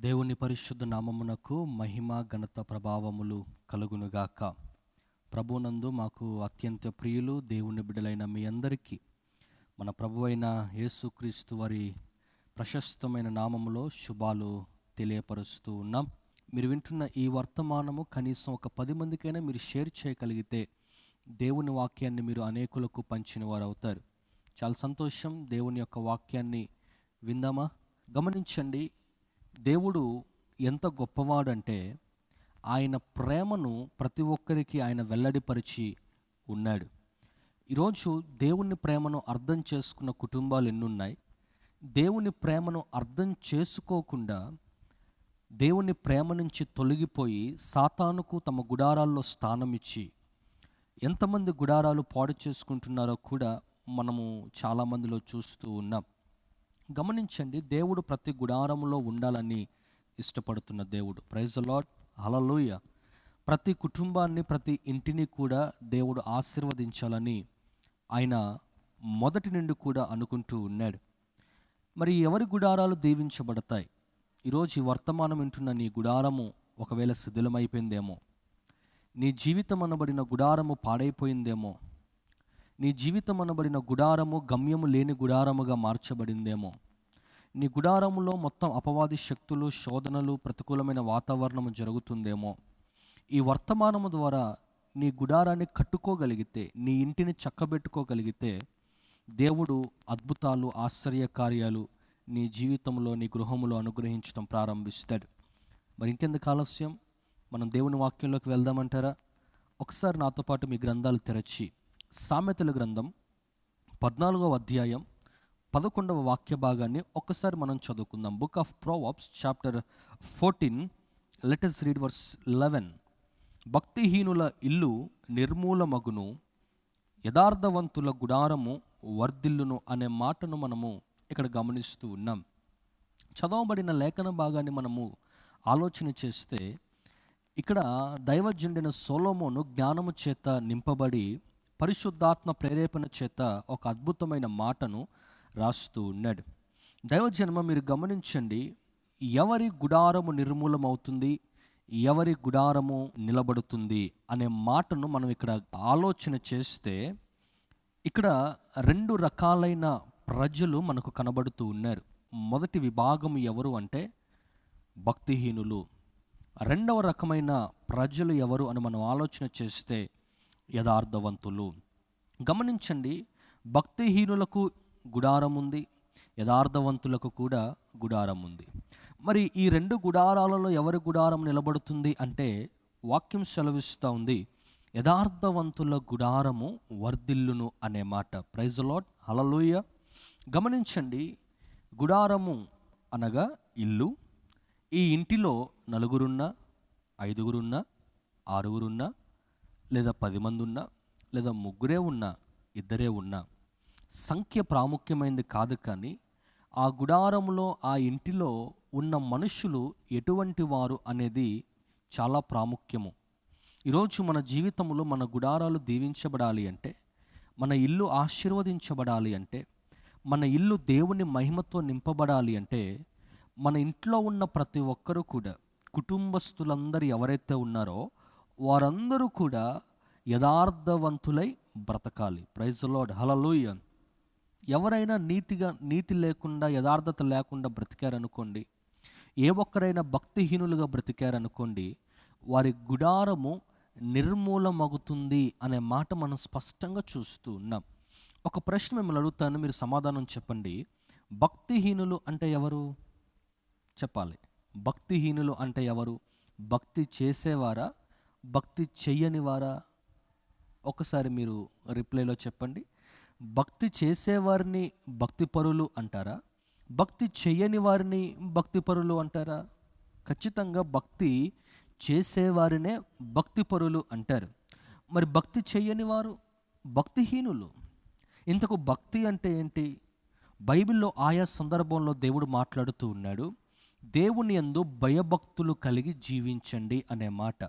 దేవుని పరిశుద్ధ నామమునకు మహిమ ఘనత ప్రభావములు కలుగునుగాక. ప్రభునందు మాకు అత్యంత ప్రియులు దేవుని బిడ్డలైన మీ అందరికీ మన ప్రభు అయిన యేసుక్రీస్తు వారి ప్రశస్తమైన నామములో శుభాలు తెలియపరుస్తూ ఉన్నాం. మీరు వింటున్న ఈ వర్తమానము కనీసం ఒక పది మందికైనా మీరు షేర్ చేయగలిగితే దేవుని వాక్యాన్ని మీరు అనేకులకు పంచిన వారు అవుతారు చాలా సంతోషం దేవుని యొక్క వాక్యాన్ని విందామా? గమనించండి దేవుడు ఎంత గొప్పవాడంటే ఆయన ప్రేమను ప్రతి ఒక్కరికి ఆయన వెల్లడిపరిచి ఉన్నాడు. ఈరోజు దేవుని ప్రేమను అర్థం చేసుకున్న కుటుంబాలు ఎన్నున్నాయి. దేవుని ప్రేమను అర్థం చేసుకోకుండా దేవుని ప్రేమ నుంచి తొలగిపోయి సాతానుకు తమ గుడారాల్లో స్థానం ఇచ్చి ఎంతమంది గుడారాలు పాడు చేసుకుంటున్నారో కూడా మనము చాలామందిలో చూస్తూ ఉన్నాం. గమనించండి దేవుడు ప్రతి గుడారంలో ఉండాలని ఇష్టపడుతున్న దేవుడు. ప్రైజ్ లాట్ హలలోయ ప్రతి కుటుంబాన్ని ప్రతి ఇంటిని కూడా దేవుడు ఆశీర్వదించాలని ఆయన మొదటి నుండి కూడా అనుకుంటూ ఉన్నాడు. మరి ఎవరి గుడారాలు దీవించబడతాయి? ఈరోజు ఈ వర్తమానం వింటున్న నీ గుడారము ఒకవేళ శిథిలమైపోయిందేమో నీ జీవితం అనబడిన గుడారము పాడైపోయిందేమో నీ జీవితం అనబడిన గుడారము గమ్యము లేని గుడారముగా మార్చబడిందేమో నీ గుడారంలో మొత్తం అపవాది శక్తులు శోధనలు ప్రతికూలమైన వాతావరణము జరుగుతుందేమో. ఈ వర్తమానము ద్వారా నీ గుడారాన్ని కట్టుకోగలిగితే నీ ఇంటిని చక్కబెట్టుకోగలిగితే దేవుడు అద్భుతాలు ఆశ్చర్య కార్యాలు నీ జీవితంలో నీ గృహములో అనుగ్రహించడం ప్రారంభిస్తాడు. మరి ఇంకెందుకు ఆలస్యం? మనం దేవుని వాక్యంలోకి వెళ్దామంటారా? ఒకసారి నాతో పాటు మీ గ్రంథాలు తెరచి సామెతల గ్రంథం పద్నాలుగవ అధ్యాయం పదకొండవ వాక్య భాగాన్ని ఒక్కసారి మనం చదువుకుందాం. Book of proverbs chapter fourteen let's read verse eleven భక్తిహీనుల ఇల్లు నిర్మూలమగును యథార్థవంతుల గుడారము వర్ధిల్లును అనే మాటను మనము ఇక్కడ గమనిస్తూ ఉన్నాం. చదవబడిన లేఖన భాగాన్ని మనము ఆలోచన చేస్తే ఇక్కడ దైవజుండిన సోలోమోను జ్ఞానము చేత నింపబడి పరిశుద్ధాత్మ ప్రేరేపణ చేత ఒక అద్భుతమైన మాటను రాస్తూ ఉన్నాడు. దైవజన్మ మీరు గమనించండి ఎవరి గుడారము నిర్మూలమవుతుంది ఎవరి గుడారము నిలబడుతుంది అనే మాటను మనం ఇక్కడ ఆలోచన చేస్తే ఇక్కడ రెండు రకాలైన ప్రజలు మనకు కనబడుతూ ఉన్నారు. మొదటి విభాగం ఎవరు అంటే భక్తిహీనులు. రెండవ రకమైన ప్రజలు ఎవరు అని మనం ఆలోచన చేస్తే యథార్థవంతులు. గమనించండి భక్తిహీనులకు గుడారం ఉంది. యథార్థవంతులకు కూడా గుడారం ఉంది. మరి ఈ రెండు గుడారాలలో ఎవరి గుడారం నిలబడుతుంది అంటే వాక్యం సెలవిస్తూ ఉంది. యథార్థవంతుల గుడారము వర్ధిల్లును అనే మాట. ప్రైజ్ లాట్ హలలోయ గమనించండి. గుడారము అనగా ఇల్లు. ఈ ఇంటిలో నలుగురున్నా ఐదుగురున్నా ఆరుగురున్నా లేదా పది మంది ఉన్నా లేదా ముగ్గురే ఉన్నా ఇద్దరే ఉన్నా సంఖ్య ప్రాముఖ్యమైనది కాదు కానీ ఆ గుడారంలో ఆ ఇంటిలో ఉన్న మనుషులు ఎటువంటి వారు అనేది చాలా ప్రాముఖ్యము. ఈరోజు మన జీవితంలో మన గుడారాలు దీవించబడాలి అంటే మన ఇల్లు ఆశీర్వదించబడాలి అంటే మన ఇల్లు దేవుని మహిమతో నింపబడాలి అంటే మన ఇంట్లో ఉన్న ప్రతి ఒక్కరూ కూడా కుటుంబస్తులందరూ ఎవరైతే ఉన్నారో వారందరూ కూడా యథార్థవంతులై బ్రతకాలి. Praise Lord. హలలోయ ఎవరైనా నీతిగా నీతి లేకుండా యథార్థత లేకుండా బ్రతికారనుకోండి ఏ ఒక్కరైనా భక్తిహీనులుగా బ్రతికారనుకోండి వారి గుడారము నిర్మూలమగుతుంది అనే మాట మనం స్పష్టంగా చూస్తూ ఉన్నాం. ఒక ప్రశ్న మిమ్మల్ని అడుగుతాను మీరు సమాధానం చెప్పండి. భక్తిహీనులు అంటే ఎవరు? చెప్పాలి. భక్తిహీనులు అంటే ఎవరు? భక్తి చేసేవారా? భక్తి చెయ్యని వారా ఒకసారి మీరు రిప్లైలో చెప్పండి. భక్తి చేసేవారిని భక్తిపరులు అంటారా? భక్తి చేయని వారిని భక్తిపరులు అంటారా? ఖచ్చితంగా భక్తి చేసేవారినే భక్తిపరులు అంటారు. మరి భక్తి చేయని వారు భక్తిహీనులు? ఇంతకు భక్తి అంటే ఏంటి? బైబిల్లో ఆయా సందర్భంలో దేవుడు మాట్లాడుతూ ఉన్నాడు దేవుని యందు భయభక్తులు కలిగి జీవించండి అనే మాట.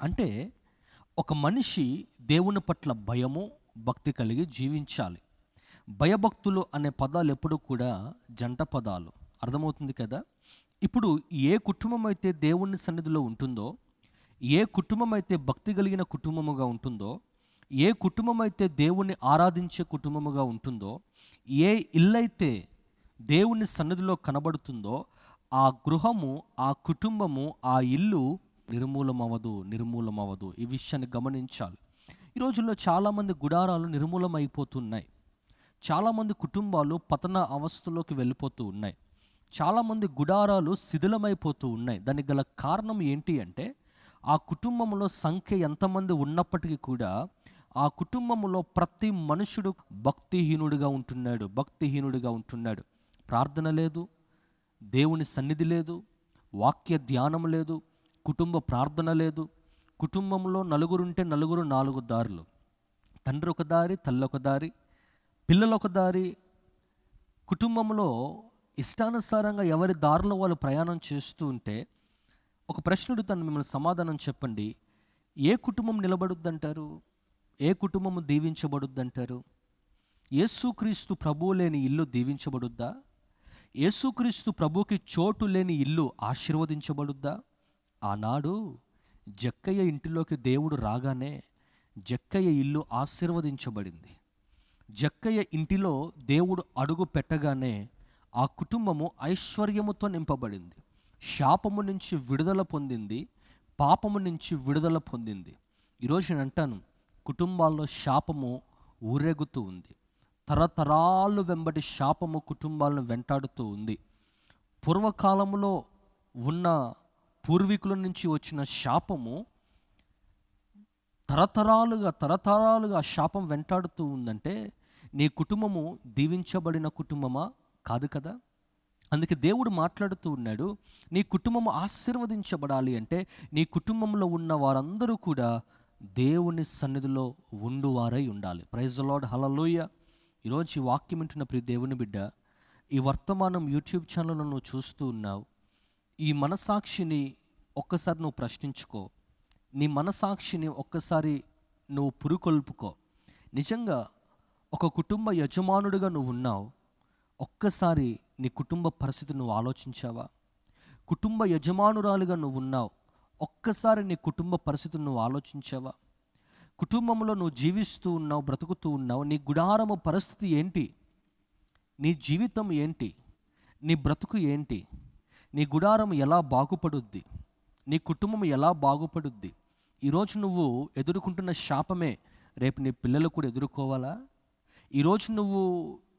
అంటే ఒక మనిషి దేవుని పట్ల భయము భక్తి కలిగి జీవించాలి. భయభక్తులు అనే పదాలు ఎప్పుడు కూడా జంట పదాలు. అర్థమవుతుంది కదా? ఇప్పుడు ఏ కుటుంబం అయితే దేవుని సన్నిధిలో ఉంటుందో ఏ కుటుంబం అయితే భక్తి కలిగిన కుటుంబముగా ఉంటుందో ఏ కుటుంబం అయితే దేవుణ్ణి ఆరాధించే కుటుంబముగా ఉంటుందో ఏ ఇల్లైతే దేవుని సన్నిధిలో కనబడుతుందో ఆ గృహము ఆ కుటుంబము ఆ ఇల్లు నిర్మూలమవ్వదు నిర్మూలమవ్వదు. ఈ విషయాన్ని గమనించాలి. ఈ రోజుల్లో చాలామంది గుడారాలు నిర్మూలమైపోతున్నాయి. చాలామంది కుటుంబాలు పతన అవస్థలోకి వెళ్ళిపోతూ ఉన్నాయి. చాలామంది గుడారాలు శిథిలమైపోతూ ఉన్నాయి. దానికి గల కారణం ఏంటి అంటే ఆ కుటుంబంలో సంఖ్య ఎంతమంది ఉన్నప్పటికీ కూడా ఆ కుటుంబంలో ప్రతి మనుషుడు భక్తిహీనుడిగా ఉంటున్నాడు భక్తిహీనుడిగా ఉంటున్నాడు. ప్రార్థన లేదు దేవుని సన్నిధి లేదు వాక్య ధ్యానం లేదు కుటుంబ ప్రార్థన లేదు కుటుంబంలో నలుగురుంటే నలుగురు నాలుగు దారులు. తండ్రి ఒక దారి తల్లి ఒక దారి పిల్లలు ఒక దారి. కుటుంబంలో ఇష్టానుసారంగా ఎవరి దారిలో వాళ్ళు ప్రయాణం చేస్తూ ఉంటే ఒక ప్రశ్నుడు తను మిమ్మల్ని సమాధానం చెప్పండి. ఏ కుటుంబం నిలబడుద్దంటారు? ఏ కుటుంబం దీవించబడుద్దంటారు? యేసుక్రీస్తు ప్రభువు లేని ఇల్లు దీవించబడుద్దా? యేసుక్రీస్తు ప్రభుకి చోటు లేని ఇల్లు ఆశీర్వదించబడుద్దా? ఆనాడు జక్కయ్య ఇంటిలోకి దేవుడు రాగానే జక్కయ్య ఇల్లు ఆశీర్వదించబడింది. జక్కయ్య ఇంటిలో దేవుడు అడుగు పెట్టగానే ఆ కుటుంబము ఐశ్వర్యముతో నింపబడింది. శాపము నుంచి విడుదల పొందింది పాపము నుంచి విడుదల పొందింది. ఈరోజు నేను అంటాను కుటుంబాల్లో శాపము ఊరేగుతూ ఉంది. తరతరాలు వెంబడి శాపము కుటుంబాలను వెంటాడుతూ ఉంది. పూర్వకాలంలో ఉన్న పూర్వీకుల నుంచి వచ్చిన శాపము తరతరాలుగా తరతరాలుగా శాపం వెంటాడుతూ ఉందంటే నీ కుటుంబము దీవించబడిన కుటుంబమా? కాదు కదా. అందుకే దేవుడు మాట్లాడుతూ ఉన్నాడు నీ కుటుంబము ఆశీర్వదించబడాలి అంటే నీ కుటుంబంలో ఉన్న వారందరూ కూడా దేవుని సన్నిధిలో ఉండువారై ఉండాలి. ప్రైజ్ లార్డ్ హలలోయ ఈరోజు ఈ వాక్యం వింటున్న ప్రతి దేవుని బిడ్డ ఈ వర్తమానం యూట్యూబ్ ఛానల్లో నువ్వు చూస్తూ ఉన్నావు. ఈ మనసాక్షిని ఒక్కసారి నువ్వు ప్రశ్నించుకో. నీ మనసాక్షిని ఒక్కసారి నువ్వు పురుకొల్పుకో. నిజంగా ఒక కుటుంబ యజమానుడిగా నువ్వు ఉన్నావు. ఒక్కసారి నీ కుటుంబ పరిస్థితి నువ్వు ఆలోచించావా? కుటుంబ యజమానురాలుగా నువ్వు ఉన్నావు. ఒక్కసారి నీ కుటుంబ పరిస్థితిని నువ్వు ఆలోచించావా? కుటుంబంలో నువ్వు జీవిస్తూ ఉన్నావు బ్రతుకుతూ ఉన్నావు. నీ గుడారము పరిస్థితి ఏంటి? నీ జీవితం ఏంటి? నీ బ్రతుకు ఏంటి? నీ గుడారం ఎలా బాగుపడుద్ది? నీ కుటుంబం ఎలా బాగుపడుద్ది? ఈరోజు నువ్వు ఎదుర్కొంటున్న శాపమే రేపు నీ పిల్లలు కూడా ఎదుర్కోవాలా? ఈరోజు నువ్వు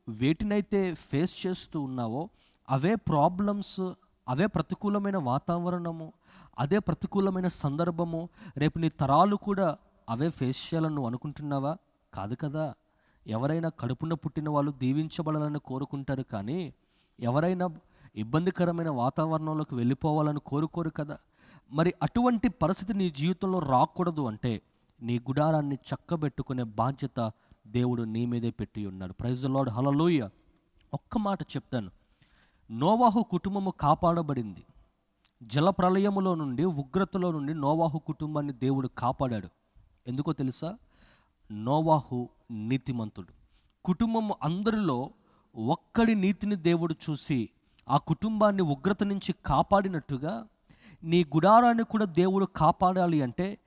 వేటినైతే ఫేస్ చేస్తూ ఉన్నావో అవే ప్రాబ్లమ్స్ అవే ప్రతికూలమైన వాతావరణము అదే ప్రతికూలమైన సందర్భము రేపు నీ తరాలు కూడా అవే ఫేస్ చేయాలని నువ్వు అనుకుంటున్నావా? కాదు కదా. ఎవరైనా కడుపున పుట్టిన వాళ్ళు దీవించబడాలని కోరుకుంటారు కానీ ఎవరైనా ఇబ్బందికరమైన వాతావరణంలోకి వెళ్ళిపోవాలని కోరుకోరు కదా. మరి అటువంటి పరిస్థితి నీ జీవితంలో రాకూడదు అంటే నీ గుడారాన్ని చక్కబెట్టుకునే బాధ్యత దేవుడు నీ మీదే పెట్టి ఉన్నాడు. ప్రైజ్ లార్డ్ హలలోయ ఒక్క మాట చెప్తాను. నోవాహు కుటుంబము కాపాడబడింది. జల ప్రళయములో నుండి ఉగ్రతలో నుండి నోవాహు కుటుంబాన్ని దేవుడు కాపాడాడు. ఎందుకో తెలుసా? నోవాహు నీతిమంతుడు. కుటుంబం అందరిలో ఒక్కడి నీతిని దేవుడు చూసి ఆ కుటుంబాన్ని ఉగ్రత నుంచి కాపాడినట్టుగా నీ గుడారాన్ని కూడా దేవుడు కాపాడాలి అంటే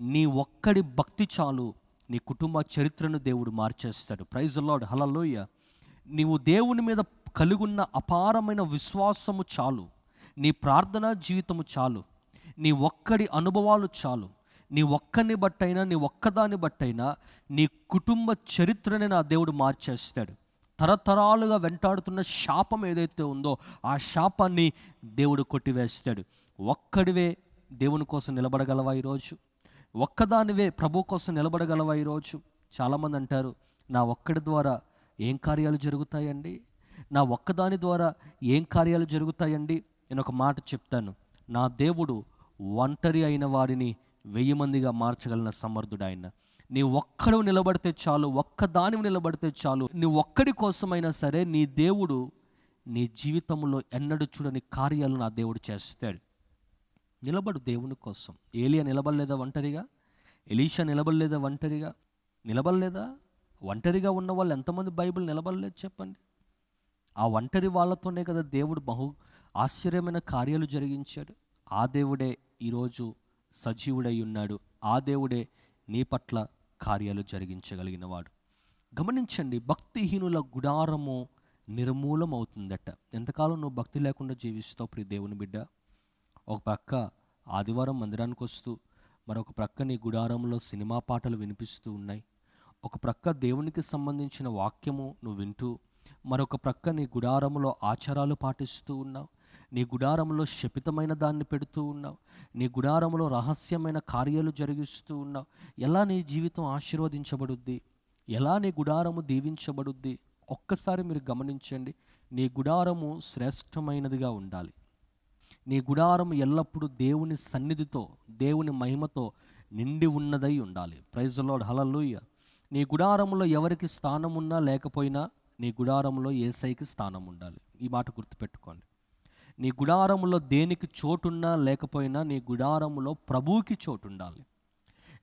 నీ ఒక్కడి భక్తి చాలు నీ కుటుంబ చరిత్రను దేవుడు మార్చేస్తాడు. ప్రైజ్ లాడ్ హలలోయ నీవు దేవుని మీద కలిగున్న అపారమైన విశ్వాసము చాలు నీ ప్రార్థనా జీవితము చాలు నీ ఒక్కడి అనుభవాలు చాలు. నీ ఒక్కని బట్టైనా నీ ఒక్కదాన్ని బట్టైనా నీ కుటుంబ చరిత్రని నా దేవుడు మార్చేస్తాడు. తరతరాలుగా వెంటాడుతున్న శాపం ఏదైతే ఉందో ఆ శాపాన్ని దేవుడు కొట్టివేస్తాడు. ఒక్కడివే దేవుని కోసం నిలబడగలవా ఈరోజు? ఒక్కదానివే ప్రభు కోసం నిలబడగలవా ఈరోజు? చాలామంది అంటారు నా ఒక్కడి ద్వారా ఏం కార్యాలు జరుగుతాయండి? నా ఒక్కదాని ద్వారా ఏం కార్యాలు జరుగుతాయండి? నేను ఒక మాట చెప్తాను. నా దేవుడు ఒంటరి అయిన వారిని వెయ్యి మందిగా మార్చగలిగిన సమర్థుడు ఆయన. నీ ఒక్కడు నిలబడితే చాలు ఒక్కదాని నిలబడితే చాలు. నీ ఒక్కడి కోసమైనా సరే నీ దేవుడు నీ జీవితంలో ఎన్నడూ చూడని కార్యాలు నా దేవుడు చేస్తాడు. నిలబడు దేవుని కోసం. ఏలియా నిలబడలేదా ఒంటరిగా? ఎలీషా నిలబడలేదా ఒంటరిగా? నిలబడలేదా? ఒంటరిగా ఉన్న వాళ్ళు ఎంతమంది బైబిల్ నిలబడలేదు చెప్పండి. ఆ ఒంటరి వాళ్ళతోనే కదా దేవుడు బహు ఆశ్చర్యమైన కార్యాలు జరిగించాడు. ఆ దేవుడే ఈరోజు సజీవుడై ఉన్నాడు. ఆ దేవుడే నీ పట్ల కార్యాలు జరిగించగలిగిన వాడు. గమనించండి భక్తిహీనుల గుడారము నిర్మూలమవుతుందట. ఎంతకాలం నువ్వు భక్తి లేకుండా జీవిస్తావు ప్రియ దేవుని బిడ్డ? ఒక ప్రక్క ఆదివారం మందిరానికి వస్తూ మరొక ప్రక్క నీ గుడారంలో సినిమా పాటలు వినిపిస్తూ ఉన్నాయి. ఒక ప్రక్క దేవునికి సంబంధించిన వాక్యము నువ్వు వింటూ మరొక ప్రక్క నీ గుడారంలో ఆచారాలు పాటిస్తూ ఉన్నావు. నీ గుడారంలో శపితమైన దాన్ని పెడుతూ ఉన్నావు. నీ గుడారంలో రహస్యమైన కార్యాలు జరిగిస్తూ ఉన్నావు. ఎలా నీ జీవితం ఆశీర్వదించబడుద్ది? ఎలా నీ గుడారము దీవించబడుద్ది? ఒక్కసారి మీరు గమనించండి. నీ గుడారము శ్రేష్టమైనదిగా ఉండాలి. నీ గుడారం ఎల్లప్పుడూ దేవుని సన్నిధితో దేవుని మహిమతో నిండి ఉన్నదై ఉండాలి. ప్రైజ్ లార్డ్ హలలుయ్య నీ గుడారంలో ఎవరికి స్థానం ఉన్నా లేకపోయినా నీ గుడారంలో ఏసైకి స్థానం ఉండాలి ఈ మాట గుర్తుపెట్టుకోండి. నీ గుడారంలో దేనికి చోటున్నా లేకపోయినా నీ గుడారంలో ప్రభువుకి చోటు ఉండాలి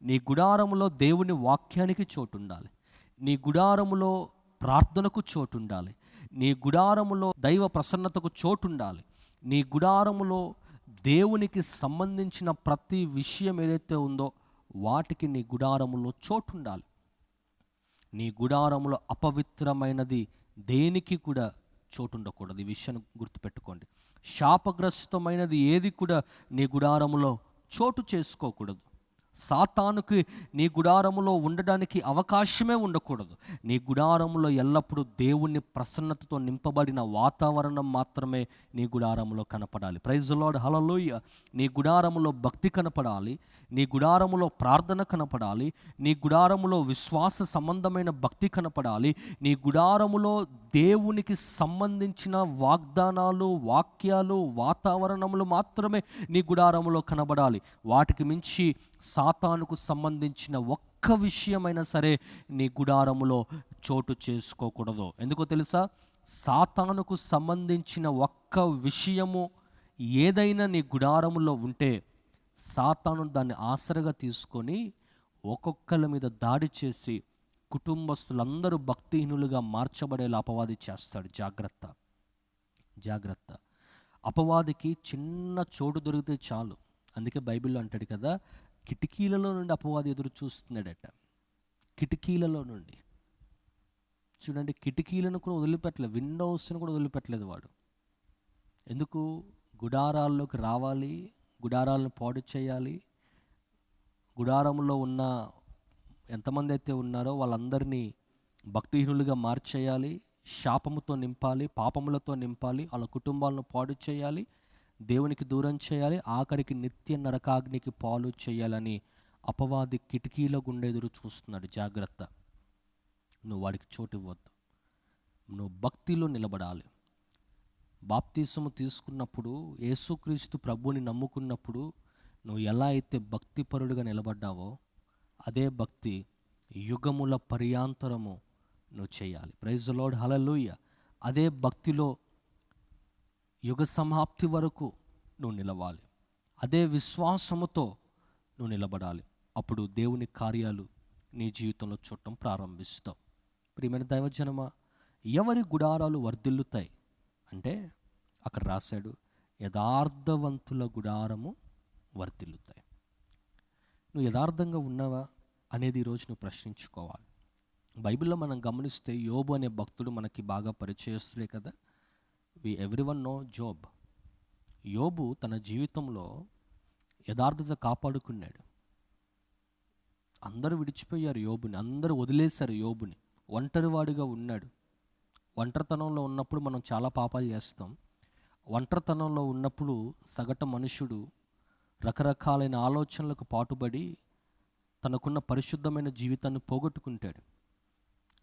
నీ గుడారంలో దేవుని వాక్యానికి చోటు ఉండాలి నీ గుడారములో ప్రార్థనకు చోటు ఉండాలి నీ గుడారములో దైవ ప్రసన్నతకు చోటు ఉండాలి నీ గుడారములో దేవునికి సంబంధించిన ప్రతి విషయం ఏదైతే ఉందో వాటికి నీ గుడారములో చోటు ఉండాలి నీ గుడారములో అపవిత్రమైనది దేనికి కూడా చోటు ఉండకూడదు ఈ విషయాన్ని గుర్తుపెట్టుకోండి. శాపగ్రస్తమైనది ఏది కూడా నీ గుడారములో చోటు చేసుకోకూడదు. సాతానుకి నీ గుడారములో ఉండడానికి అవకాశమే ఉండకూడదు. నీ గుడారములో ఎల్లప్పుడూ దేవుణ్ణి ప్రసన్నతతో నింపబడిన వాతావరణం మాత్రమే నీ గుడారములో కనపడాలి. ప్రైజ్ లాడ్ హలలోయ నీ గుడారములో భక్తి కనపడాలి. నీ గుడారములో ప్రార్థన కనపడాలి. నీ గుడారములో విశ్వాస సంబంధమైన భక్తి కనపడాలి. నీ గుడారములో దేవునికి సంబంధించిన వాగ్దానాలు వాక్యాలు వాతావరణములు మాత్రమే నీ గుడారములో కనబడాలి. వాటికి మించి సాతానుకు సంబంధించిన ఒక్క విషయమైనా సరే నీ గుడారములో చోటు చేసుకోకూడదు. ఎందుకో తెలుసా? సాతానుకు సంబంధించిన ఒక్క విషయము ఏదైనా నీ గుడారములో ఉంటే సాతాను దాన్ని ఆసరగా తీసుకొని ఒక్కొక్కరి మీద దాడి చేసి కుటుంబస్తులందరూ భక్తిహీనులుగా మార్చబడేలా అపవాది చేస్తాడు. జాగ్రత్త. జాగ్రత్త. అపవాదికి చిన్న చోటు దొరికితే చాలు. అందుకే బైబిల్లో అంటాడు కదా కిటికీలలో నుండి అపవాది ఎదురు చూస్తున్నాడట. కిటికీలలో నుండి. చూడండి కిటికీలను కూడా వదిలిపెట్టలేదు విండోస్ని కూడా వదిలిపెట్టలేదు వాడు. ఎందుకు? గుడారాల్లోకి రావాలి గుడారాలను పాడు చేయాలి. గుడారంలో ఉన్న ఎంతమంది అయితే ఉన్నారో వాళ్ళందరినీ భక్తిహీనులుగా మార్చేయాలి శాపముతో నింపాలి పాపములతో నింపాలి వాళ్ళ కుటుంబాలను పాడు చేయాలి దేవునికి దూరం చేయాలి ఆఖరికి నిత్య నరకాగ్నికి పాలు చేయాలని అపవాది కిటికీలో గుండె ఎదురు చూస్తున్నాడు. జాగ్రత్త. నువ్వు వాడికి చోటు ఇవ్వద్దు. నువ్వు భక్తిలో నిలబడాలి. బాప్తీసము తీసుకున్నప్పుడు యేసుక్రీస్తు ప్రభుని నమ్ముకున్నప్పుడు నువ్వు ఎలా అయితే భక్తిపరుడుగా నిలబడ్డావో అదే భక్తి యుగముల పర్యాంతరము నువ్వు చేయాలి. ప్రైజ్ లోడ్ హలలుయ్య అదే భక్తిలో యుగ సమాప్తి వరకు నువ్వు నిలవాలి. అదే విశ్వాసముతో నువ్వు నిలబడాలి. అప్పుడు దేవుని కార్యాలు నీ జీవితంలో చూడటం ప్రారంభిస్తావు. ప్రియమైన దైవజనమ ఎవరి గుడారాలు వర్ధిల్లుతాయి? అంటే అక్కడ రాశాడు యథార్థవంతుల గుడారము వర్ధిల్లుతాయి. నువ్వు యథార్థంగా ఉన్నావా అనేది ఈరోజు నువ్వు ప్రశ్నించుకోవాలి. బైబిల్లో మనం గమనిస్తే యోబు అనే భక్తుడు మనకి బాగా పరిచయస్తులే కదా. We everyone know Job యోబు తన జీవితంలో యథార్థత కాపాడుకున్నాడు. అందరూ విడిచిపోయారు యోబుని అందరూ వదిలేశారు యోబుని. ఒంటరివాడిగా ఉన్నాడు. ఒంటరితనంలో ఉన్నప్పుడు మనం చాలా పాపాలు చేస్తాం. ఒంటరితనంలో ఉన్నప్పుడు సగటు మనుషుడు రకరకాలైన ఆలోచనలకు పాటుపడి తనకున్న పరిశుద్ధమైన జీవితాన్ని పోగొట్టుకుంటాడు.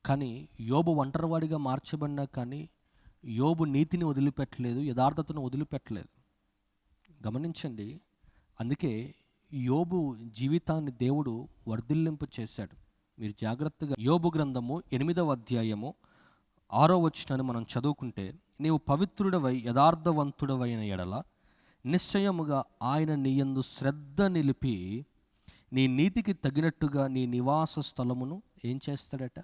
కానీ యోబు ఒంటరివాడిగా మార్చబడినా కానీ యోబు నీతిని వదిలిపెట్టలేదు యథార్థతను వదిలిపెట్టలేదు. గమనించండి అందుకే యోబు జీవితాన్ని దేవుడు వర్ధిల్లింపు చేశాడు. మీరు జాగ్రత్తగా యోబు గ్రంథము ఎనిమిదవ అధ్యాయము ఆరో వచ్చినని మనం చదువుకుంటే నీవు పవిత్రుడవై యథార్థవంతుడవైన ఎడల నిశ్చయముగా ఆయన నీయందు శ్రద్ధ నిలిపి నీ నీతికి తగినట్టుగా నీ నివాస స్థలమును ఏం చేస్తాడట?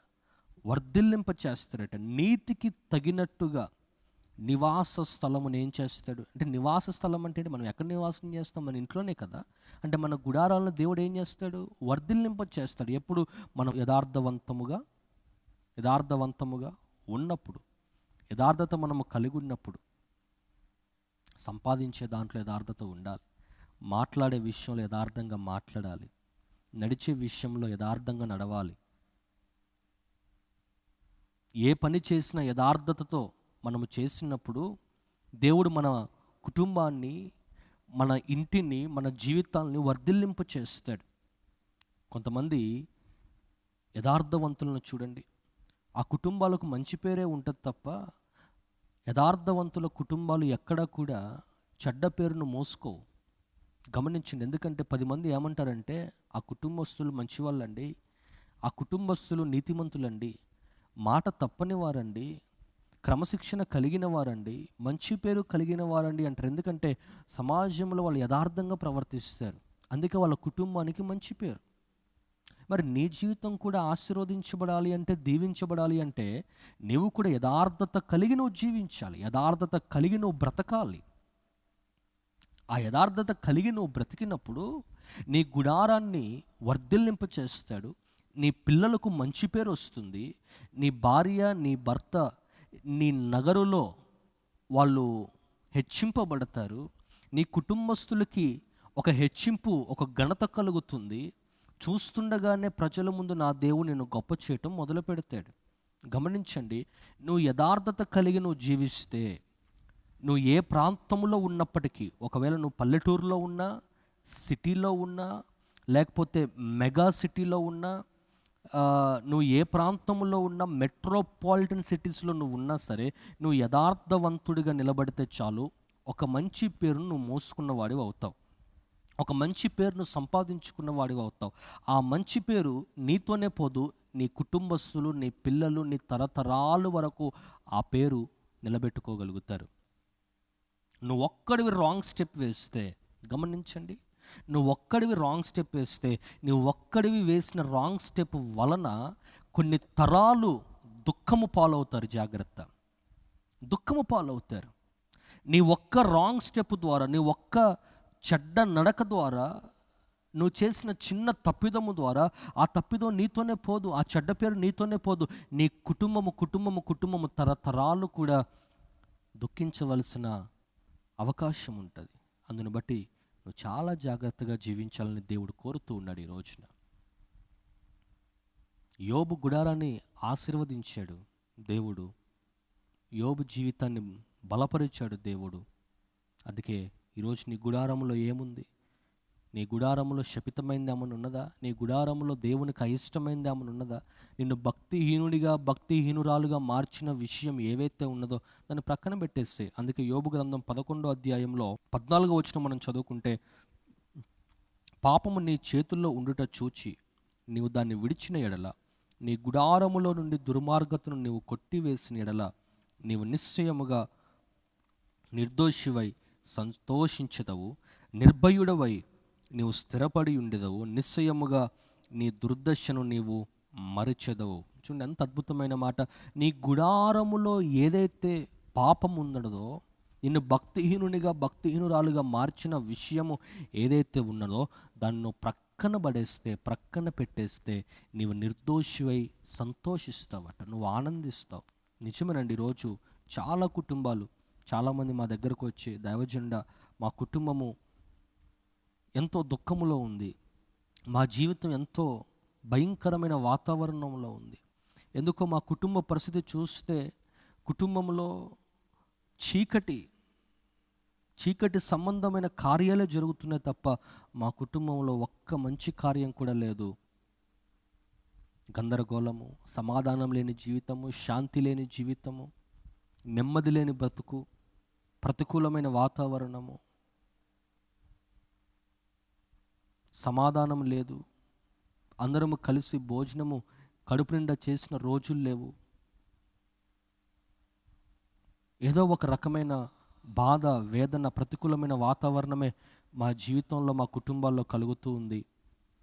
వర్ధిల్లింప చేస్తాడట నీతికి తగినట్టుగా నివాస స్థలమును ఏం చేస్తాడు? అంటే నివాస స్థలం అంటే మనం ఎక్కడ నివాసం చేస్తాం? మన ఇంట్లోనే కదా. అంటే మన గుడారాలను దేవుడు ఏం చేస్తాడు? వర్ధిల్లింప చేస్తాడు ఎప్పుడు? మనం యథార్థవంతముగా యథార్థవంతముగా ఉన్నప్పుడు యథార్థత మనము కలిగి ఉన్నప్పుడు సంపాదించే దాంట్లో యథార్థత ఉండాలి. మాట్లాడే విషయంలో యథార్థంగా మాట్లాడాలి. నడిచే విషయంలో యథార్థంగా నడవాలి. ఏ పని చేసినా యథార్థతతో మనము చేసినప్పుడు దేవుడు మన కుటుంబాన్ని మన ఇంటిని మన జీవితాలని వర్ధిల్లింప చేస్తాడు. కొంతమంది యథార్థవంతులను చూడండి. ఆ కుటుంబాలకు మంచి పేరే ఉంటుంది తప్ప యథార్థవంతుల కుటుంబాలు ఎక్కడా కూడా చెడ్డ పేరును మోసుకోవు. గమనించండి. ఎందుకంటే పది మంది ఏమంటారంటే ఆ కుటుంబస్తులు మంచివాళ్ళండి. ఆ కుటుంబస్తులు నీతిమంతులండి. మాట తప్పని వారండి క్రమశిక్షణ కలిగిన వారండి మంచి పేరు కలిగిన వారండి అంటారు. ఎందుకంటే సమాజంలో వాళ్ళు యథార్థంగా ప్రవర్తిస్తారు. అందుకే వాళ్ళ కుటుంబానికి మంచి పేరు. మరి నీ జీవితం కూడా ఆశీర్వదించబడాలి అంటే దీవించబడాలి అంటే నీవు కూడా యథార్థత కలిగి నువ్వు జీవించాలి. యథార్థత కలిగి నువ్వు బ్రతకాలి. ఆ యథార్థత కలిగి నువ్వు బ్రతికినప్పుడు నీ గుడారాన్ని వర్ధిల్లింప చేస్తాడు నీ పిల్లలకు మంచి పేరు వస్తుంది. నీ భార్య నీ భర్త నీ నగరులో వాళ్ళు హెచ్చింపబడతారు. నీ కుటుంబస్తులకి ఒక హెచ్చింపు ఒక ఘనత కలుగుతుంది. చూస్తుండగానే ప్రజల ముందు నా దేవుడు నేను గొప్ప చేయటం మొదలు పెడతాడు. గమనించండి నువ్వు యథార్థత కలిగి నువ్వు జీవిస్తే నువ్వు ఏ ప్రాంతంలో ఉన్నప్పటికీ ఒకవేళ నువ్వు పల్లెటూరులో ఉన్నా సిటీలో ఉన్నా లేకపోతే మెగా సిటీలో ఉన్నా నువ్వు ఏ ప్రాంతంలో ఉన్నా మెట్రోపాలిటన్ సిటీస్లో నువ్వు ఉన్నా సరే నువ్వు యథార్థవంతుడిగా నిలబడితే చాలు. ఒక మంచి పేరును నువ్వు మోసుకున్న వాడివి అవుతావు. ఒక మంచి పేరును సంపాదించుకున్న వాడివి అవుతావు. ఆ మంచి పేరు నీతోనే పోదు నీ కుటుంబస్తులు నీ పిల్లలు నీ తరతరాలు వరకు ఆ పేరు నిలబెట్టుకోగలుగుతారు. నువ్వు ఒక్కడివి రాంగ్ స్టెప్ వేస్తే గమనించండి. నువ్వు ఒక్కడివి రాంగ్ స్టెప్ వేస్తే నువ్వు ఒక్కడివి వేసిన రాంగ్ స్టెప్ వలన కొన్ని తరాలు దుఃఖము పాలవుతారు జాగ్రత్త. దుఃఖము పాలవుతారు. నీ ఒక్క రాంగ్ స్టెప్ ద్వారా నీ ఒక్క చెడ్డ నడక ద్వారా నువ్వు చేసిన చిన్న తప్పిదము ద్వారా ఆ తప్పిదం నీతోనే పోదు ఆ చెడ్డ పేరు నీతోనే పోదు. నీ కుటుంబము కుటుంబము కుటుంబము తరతరాలు కూడా దుఃఖించవలసిన అవకాశం ఉంటుంది అందుని బట్టి నువ్వు చాలా జాగ్రత్తగా జీవించాలని దేవుడు కోరుతూ ఉన్నాడు ఈ రోజున. యోబు గుడారాన్ని ఆశీర్వదించాడు దేవుడు. యోబు జీవితాన్ని బలపరిచాడు దేవుడు. అందుకే ఈరోజు నీ గుడారంలో ఏముంది? నీ గుడారంలో శపితమైంది ఏమని ఉన్నదా నీ గుడారంలో దేవునికి అయిష్టమైంది ఏమని ఉన్నదా నిన్ను భక్తిహీనుడిగా భక్తిహీనురాలుగా మార్చిన విషయం ఏవైతే ఉన్నదో దాన్ని ప్రక్కన పెట్టేస్తే అందుకే యోబు గ్రంథం పదకొండో అధ్యాయంలో పద్నాలుగో వచ్చిన మనం చదువుకుంటే పాపము నీ చేతుల్లో ఉండుట చూచి నీవు దాన్ని విడిచిన ఎడల నీ గుడారములో నుండి దుర్మార్గతను నీవు కొట్టివేసిన ఎడల నీవు నిశ్చయముగా నిర్దోషివై సంతోషించదవు నిర్భయుడవై నీవు స్థిరపడి ఉండేదవు. నిశ్చయముగా నీ దుర్దశను నీవు మరిచెదవు. చూడండి ఎంత అద్భుతమైన మాట. నీ గుడారములో ఏదైతే పాపం ఉన్నదో నిన్ను భక్తిహీనునిగా భక్తిహీనురాలుగా మార్చిన విషయము ఏదైతే ఉన్నదో దాన్ని ప్రక్కన పడేస్తే ప్రక్కన పెట్టేస్తే నీవు నిర్దోషివై సంతోషిస్తావట. నువ్వు ఆనందిస్తావు. నిజమేనండి ఈరోజు చాలా కుటుంబాలు చాలామంది మా దగ్గరకు వచ్చి దైవజెండా మా కుటుంబము ఎంతో దుఃఖములో ఉంది. మా జీవితం ఎంతో భయంకరమైన వాతావరణంలో ఉంది. ఎందుకో మా కుటుంబ పరిస్థితి చూస్తే కుటుంబంలో చీకటి చీకటి సంబంధమైన కార్యాలే జరుగుతున్నాయి తప్ప మా కుటుంబంలో ఒక్క మంచి కార్యం కూడా లేదు. గందరగోళము సమాధానం లేని జీవితము శాంతి లేని జీవితము నెమ్మది లేని బ్రతుకు ప్రతికూలమైన వాతావరణము సమాధానం లేదు. అందరము కలిసి భోజనము కడుపు నిండా చేసిన రోజులు లేవు. ఏదో ఒక రకమైన బాధ వేదన ప్రతికూలమైన వాతావరణమే మా జీవితంలో మా కుటుంబాల్లో కలుగుతూ ఉంది.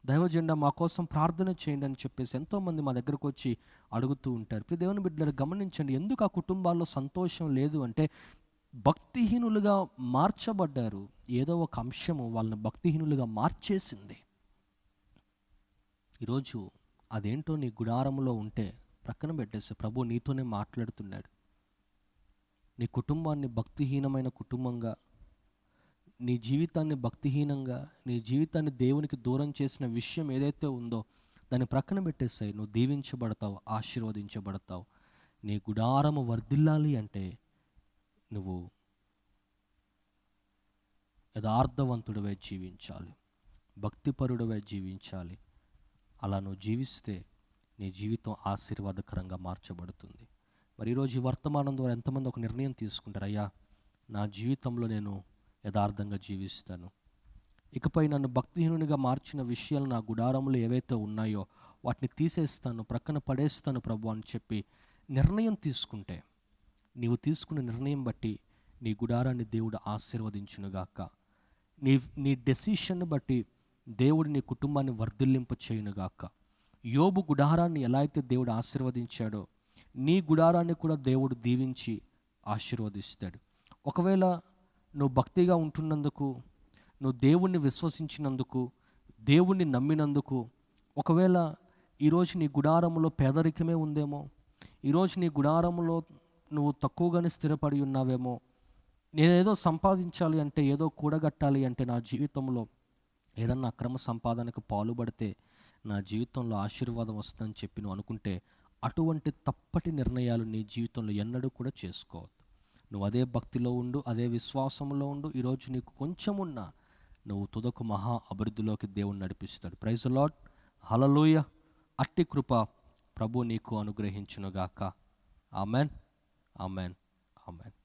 దైవజెండా మా కోసం ప్రార్థన చేయండి అని చెప్పేసి ఎంతోమంది మా దగ్గరకు వచ్చి అడుగుతూ ఉంటారు. ఇప్పుడు దేవుని బిడ్డలు గమనించండి. ఎందుకు ఆ కుటుంబాల్లో సంతోషం లేదు అంటే భక్తిహీనులుగా మార్చబడ్డారు. ఏదో ఒక అంశము వాళ్ళని భక్తిహీనులుగా మార్చేసింది. ఈరోజు అదేంటో నీ గుడారంలో ఉంటే ప్రక్కన పెట్టేసి ప్రభు నీతోనే మాట్లాడుతున్నాడు. నీ కుటుంబాన్ని భక్తిహీనమైన కుటుంబంగా నీ జీవితాన్ని భక్తిహీనంగా నీ జీవితాన్ని దేవునికి దూరం చేసిన విషయం ఏదైతే ఉందో దాన్ని ప్రక్కన పెట్టేసాయి నువ్వు దీవించబడతావు ఆశీర్వదించబడతావు. నీ గుడారము వర్ధిల్లాలి అంటే నువ్వు యథార్థవంతుడివై జీవించాలి. భక్తిపరుడివై జీవించాలి. అలా నువ్వు జీవిస్తే నీ జీవితం ఆశీర్వాదకరంగా మార్చబడుతుంది. మరి ఈరోజు ఈ వర్తమానం ద్వారా ఎంతమంది ఒక నిర్ణయం తీసుకుంటారు? అయ్యా నా జీవితంలో నేను యథార్థంగా జీవిస్తాను. ఇకపై నన్ను భక్తిహీనునిగా మార్చిన విషయాలు నా గుడారములు ఏవైతే ఉన్నాయో వాటిని తీసేస్తాను ప్రక్కన పడేస్తాను ప్రభు అని చెప్పి నిర్ణయం తీసుకుంటే నీవు తీసుకున్న నిర్ణయం బట్టి నీ గుడారాన్ని దేవుడు ఆశీర్వదించునుగాక. నీ నీ డెసిషన్ బట్టి దేవుడు నీ కుటుంబాన్ని వర్ధిల్లింప చేయునుగాక యోబు గుడారాన్ని ఎలా అయితే దేవుడు ఆశీర్వదించాడో నీ గుడారాన్ని కూడా దేవుడు దీవించి ఆశీర్వదిస్తాడు. ఒకవేళ నువ్వు భక్తిగా ఉంటున్నందుకు నువ్వు దేవుణ్ణి విశ్వసించినందుకు దేవుణ్ణి నమ్మినందుకు ఒకవేళ ఈరోజు నీ గుడారంలో పేదరికమే ఉందేమో ఈరోజు నీ గుడారంలో నువ్వు తక్కువగానే స్థిరపడి ఉన్నావేమో నేనేదో సంపాదించాలి అంటే ఏదో కూడగట్టాలి అంటే నా జీవితంలో ఏదన్నా అక్రమ సంపాదనకు పాలుపడితే నా జీవితంలో ఆశీర్వాదం వస్తుందని చెప్పి నువ్వు అనుకుంటే అటువంటి తప్పటి నిర్ణయాలు నీ జీవితంలో ఎన్నడూ కూడా చేసుకోవద్దు. నువ్వు అదే భక్తిలో ఉండు అదే విశ్వాసంలో ఉండు ఈరోజు నీకు కొంచెం ఉన్నా నువ్వు తుదకు మహా అభివృద్ధిలోకి దేవుడు నడిపిస్తాడు. ప్రైజ్ లాడ్ హలలోయ అట్టి కృప ప్రభు నీకు అనుగ్రహించునుగాక. ఆమెన్. Amen amen